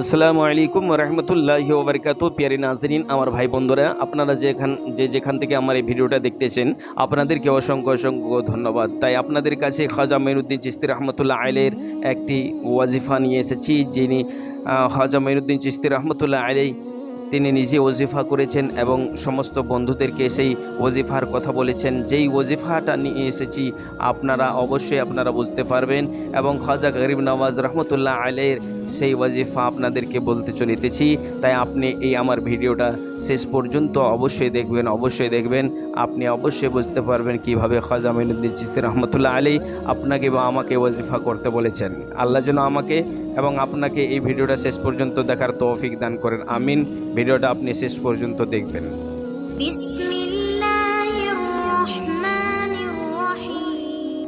আসসালামু আলাইকুম রহমতুল্লাহ ওবরকাত পিয়ারি নাজরিন, আমার ভাই বন্ধুরা, আপনারা যেখান যে যেখান থেকে আমার এই ভিডিওটা দেখতেছেন, আপনাদেরকে অসংখ্য অসংখ্য ধন্যবাদ। তাই আপনাদের কাছে খাজা মঈনুদ্দিন চিস্তি রহমতুল্লাহ আলের একটি ওয়াজিফা নিয়ে এসেছি, যিনি খাজা মঈনুদ্দিন চিস্তি রহমতুল্লাহ আলাই তিনি নিজে ওজিফা করেছেন এবং সমস্ত বন্ধুদেরকে সেই ওজিফার কথা বলেছেন। যেই ওজিফাটা নিয়ে এসেছি, আপনারা অবশ্যই আপনারা বুঝতে পারবেন। এবং খাজা গরিব নওয়াজ রহমতুল্লাহ আলের সেই ওয়াজিফা আপনাদেরকে বলতে চলিতেছি। তাই আপনি এই আমার ভিডিওটা শেষ পর্যন্ত অবশ্যই দেখবেন অবশ্যই দেখবেন। আপনি অবশ্যই বুঝতে পারবেন কীভাবে খাজা মিনুদ্দিন চিস্তি রহমতুল্লাহ আলী আপনাকে বা আমাকে ওয়াজিফা করতে বলেছেন। আল্লাহ যেন আমাকে এবং আপনাকে এই ভিডিওটা শেষ পর্যন্ত দেখার তৌফিক দান করেন। আমিন। ভিডিওটা আপনি শেষ পর্যন্ত দেখবেন। বিসমি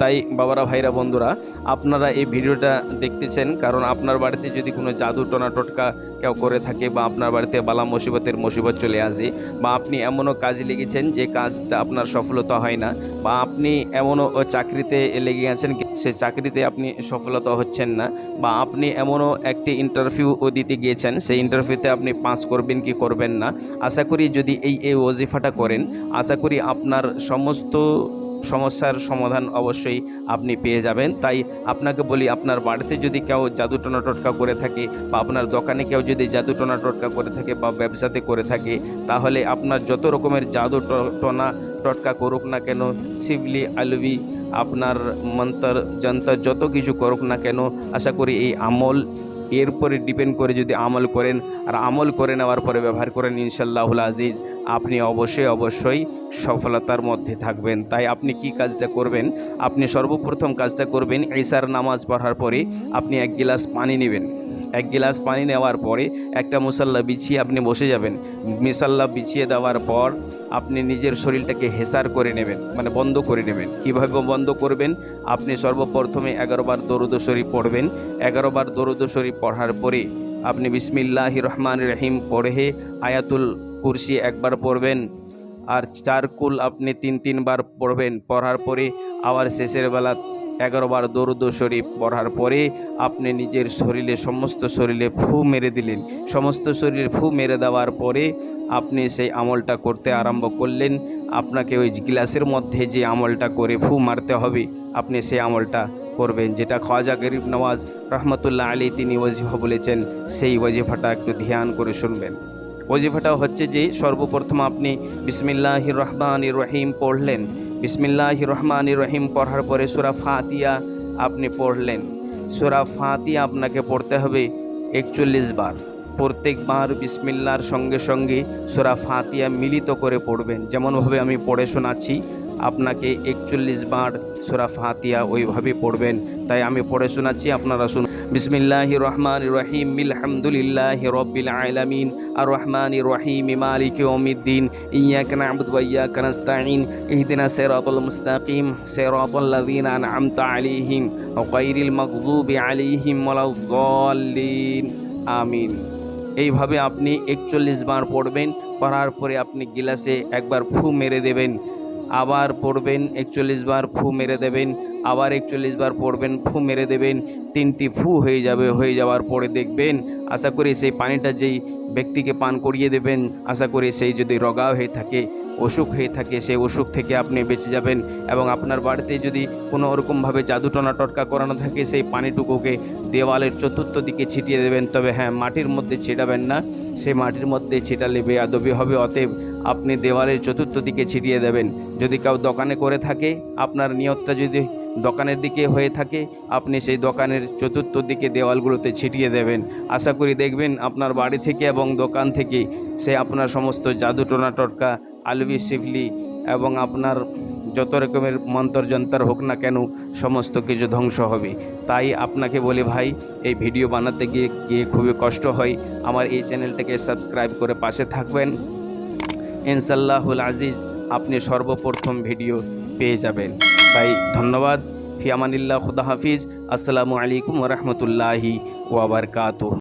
তাই বাবারা, ভাইরা, বন্ধুরা, আপনারা এই ভিডিওটা দেখতেছেন, কারণ আপনার বাড়িতে যদি কোনো জাদু টোনা টোটকা কেউ করে থাকে বা আপনার বাড়িতে বালা মুসিবতের মুসিবত চলে আসে বা আপনি এমনও কাজ লেগেছেন যে কাজটা আপনার সফলতা হয় না বা আপনি এমনও চাকরিতে লেগে গেছেন সে চাকরিতে আপনি সফলতা হচ্ছেন না বা আপনি এমনও একটি ইন্টারভিউ দিতে গিয়েছেন, সেই ইন্টারভিউতে আপনি পাস করবেন কি করবেন না, আশা করি যদি এই এই ওজিফাটা করেন, আশা করি আপনার সমস্ত সমস্যার সমাধান অবশ্যই আপনি পেয়ে যাবেন। তাই আপনাকে বলি, আপনার বাড়িতে যদি কেউ জাদু টোনা টোটকা করে থাকে বা আপনার দোকানে কেউ যদি জাদু টোনা টোটকা করে থাকে বা ব্যবসাতে করে থাকে, তাহলে আপনার যত রকমের জাদু টোনা টোটকা করুক না কেন, শিবলি, আলবি, আপনার মন্তর, যন্তর, যত কিছু করুক না কেন, আশা করি এই আমল এর উপরে ডিপেন্ড করে যদি আমল করেন, আর আমল করে নেওয়ার পরে ব্যবহার করেন ইনশাল্লাহুল আজিজ। আপনি অবশ্যই অবশ্যই সফলতার মধ্যে থাকবেন। তাই আপনি কি কাজটা করবেন? আপনি সর্বপ্রথম কাজটা করবেন ঈশার নামাজ পড়ার পরে আপনি এক গিলাস পানি নেবেন। এক গিলাস পানি নেওয়ার পরে একটা মুসাল্লা বিছিয়ে আপনি বসে যাবেন। মিসাল্লা বিছিয়ে দেওয়ার পর আপনি নিজের শরীরটাকে হেসার করে নেবেন মানে বন্ধ করে নেবেন। কীভাবে বন্ধ করবেন? আপনি সর্বপ্রথমে এগারোবার দরুদ শরীফ পড়বেন। এগারোবার দরুদ শরীফ পড়ার পরে আপনি বিসমিল্লাহ রহমান রহিম পড়ে আয়াতুল কুরসি একবার পড়বেন আর চার কুল আপনি তিন তিনবার পড়বেন। পড়ার পরে আবার শেষের বেলা এগারো বার দরুদ শরীফ পড়ার পরে আপনি নিজের শরীরে, সমস্ত শরীরে ফু মেরে দিলেন। সমস্ত শরীরে ফু মেরে দেওয়ার পরে আপনি সেই আমলটা করতে আরম্ভ করলেন। আপনাকে ওই গ্লাসের মধ্যে যে আমলটা করে ফু মারতে হবে, আপনি সেই আমলটা করবেন। যেটা খাজা গরিব নওয়াজ রহমতুল্লাহ আলী তিনি ওজিফা বলেছেন, সেই ওজিফাটা একটু ধ্যান করে শুনবেন। ওজিফাটা হচ্ছে যে সর্বপ্রথম আপনি বিসমিল্লাহ রহমান রহিম পড়লেন। বিসমিল্লাহ রহমান রহিম পড়ার পরে সুরা ফাতিয়া আপনি পড়লেন। সুরা ফাতিয়া আপনাকে পড়তে হবে একচল্লিশ বার। প্রত্যেকবার বিসমিল্লার সঙ্গে সঙ্গে সুরা ফাতিয়া মিলিত করে পড়বেন। যেমনভাবে আমি পড়ে শোনাচ্ছি আপনাকে একচল্লিশ বার সুরা ফাতিয়া ওইভাবে পড়বেন। তাই আমি পড়ে শোনাচ্ছি, আপনারা শুনুন। বিসমিল্লাহ রহমান রহিম, আলহামদুলিল্লাহ রব্বিল আলামিন আর রহমান রহিম, মালিক ওমিদ্দিন ইয়াক নাবুদ ওয়া ইয়াক নাস্তাইন ইহদিনা সিরাতাল মুস্তাকিম, সিরাতাল লাযিনা আন'আমতা আলাইহিম, গায়রিল মাগদুবি আলাইহিম ওয়ালাদ-দাল্লিন আমিন। এইভাবে আপনি একচল্লিশ বার পড়বেন, পড়ার পরে আপনি গিলাসে একবার ফু মেরে দেবেন। আবার পড়বেন, একচল্লিশ বার ফু মেরে দেবেন, আবার একচল্লিশ বার পড়বেন, ফু মেরে দেবেন, তিনটি ফু হয়ে যাবে, হয়ে যাওয়ার পরে দেখবেন, আশা করি সেই পানিটা যেই ব্যক্তিকে পান করিয়ে দেবেন, আশা করি সেই যদি রগা হয়ে থাকে, অসুখ হয়ে থাকে, সেই অসুখ থেকে আপনি বেঁচে যাবেন এবং আপনার বাড়িতে যদি কোনো ওরকমভাবে জাদু টনা টটকা করানো থাকে, সেই পানিটুকুকে দেওয়ালের চতুর্থ দিকে ছিটিয়ে দেবেন। তবে হ্যাঁ মাটির মধ্যে ছিটাবেন না, সেই মাটির মধ্যে ছিটালে বেয়াদবি হবে, অতএব আপনি দেওয়ালের চতুর্থ দিকে ছিটিয়ে দেবেন। যদি কেউ দোকানে করে থাকে, আপনার নিয়তটা যদি দোকানের দিকে হয়ে থাকে, আপনি সেই দোকানের চতুর্থ দিকে দেওয়ালগুলোতে ছিটিয়ে দেবেন। আশা করি দেখবেন আপনার বাড়ি থেকে এবং দোকান থেকে সে আপনার সমস্ত জাদু টোনা টটকা, আলবি শিফলি এবং আপনার যত রকমের মন্তর যন্তর হোক না কেন, সমস্ত কিছু ধ্বংস হবে। তাই আপনাকে বলি ভাই, এই ভিডিও বানাতে গিয়ে গিয়ে খুবই কষ্ট হয়। আমার এই চ্যানেলটাকে সাবস্ক্রাইব করে পাশে থাকবেন। ইনশাল্লাহুল আজিজ, আপনি সর্বপ্রথম ভিডিও পেয়ে যাবেন। তাই ধন্যবাদ। ফিয়ামানিল্লাহ খুদা হাফিজ। আসসালামু আলাইকুম রহমতুল্লাহি ওয়াবারকাতুহ